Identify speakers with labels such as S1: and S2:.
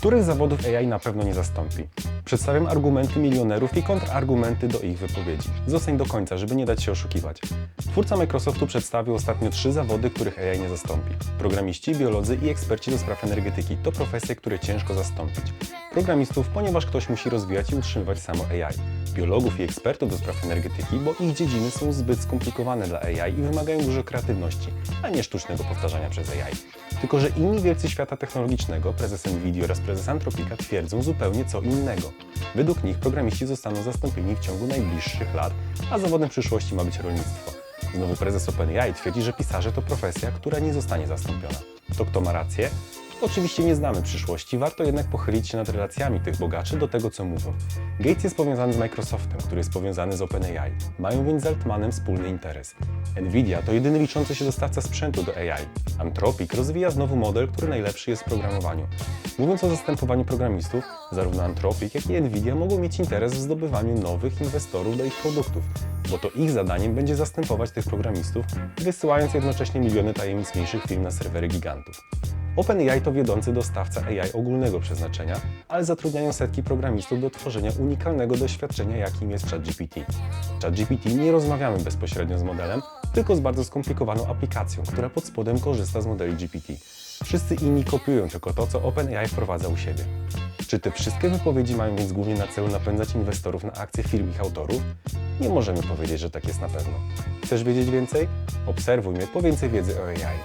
S1: Których zawodów AI na pewno nie zastąpi? Przedstawiam argumenty milionerów i kontrargumenty do ich wypowiedzi. Zostań do końca, żeby nie dać się oszukiwać. Twórca Microsoftu przedstawił ostatnio trzy zawody, których AI nie zastąpi. Programiści, biolodzy i eksperci do spraw energetyki to profesje, które ciężko zastąpić. Programistów, ponieważ ktoś musi rozwijać i utrzymywać samo AI. Biologów i ekspertów do spraw energetyki, bo ich dziedziny są zbyt skomplikowane dla AI i wymagają dużo kreatywności, a nie sztucznego powtarzania przez AI. Tylko, że inni wielcy świata technologicznego, prezes Nvidia oraz prezes Antropika twierdzą zupełnie co innego. Według nich programiści zostaną zastąpieni w ciągu najbliższych lat, a zawodem przyszłości ma być rolnictwo. Znowu prezes OpenAI twierdzi, że pisarze to profesja, która nie zostanie zastąpiona. To kto ma rację? Oczywiście nie znamy przyszłości, warto jednak pochylić się nad relacjami tych bogaczy do tego, co mówią. Gates jest powiązany z Microsoftem, który jest powiązany z OpenAI. Mają więc z Altmanem wspólny interes. Nvidia to jedyny liczący się dostawca sprzętu do AI. Anthropic rozwija znowu model, który najlepszy jest w programowaniu. Mówiąc o zastępowaniu programistów, zarówno Anthropic, jak i Nvidia mogą mieć interes w zdobywaniu nowych inwestorów do ich produktów, bo to ich zadaniem będzie zastępować tych programistów, wysyłając jednocześnie miliony tajemnic mniejszych firm na serwery gigantów. OpenAI to wiodący dostawca AI ogólnego przeznaczenia, ale zatrudniają setki programistów do tworzenia unikalnego doświadczenia, jakim jest ChatGPT. ChatGPT nie rozmawiamy bezpośrednio z modelem, tylko z bardzo skomplikowaną aplikacją, która pod spodem korzysta z modeli GPT. Wszyscy inni kopiują tylko to, co OpenAI wprowadza u siebie. Czy te wszystkie wypowiedzi mają więc głównie na celu napędzać inwestorów na akcje firm ich autorów? Nie możemy powiedzieć, że tak jest na pewno. Chcesz wiedzieć więcej? Obserwuj mnie po więcej wiedzy o AI.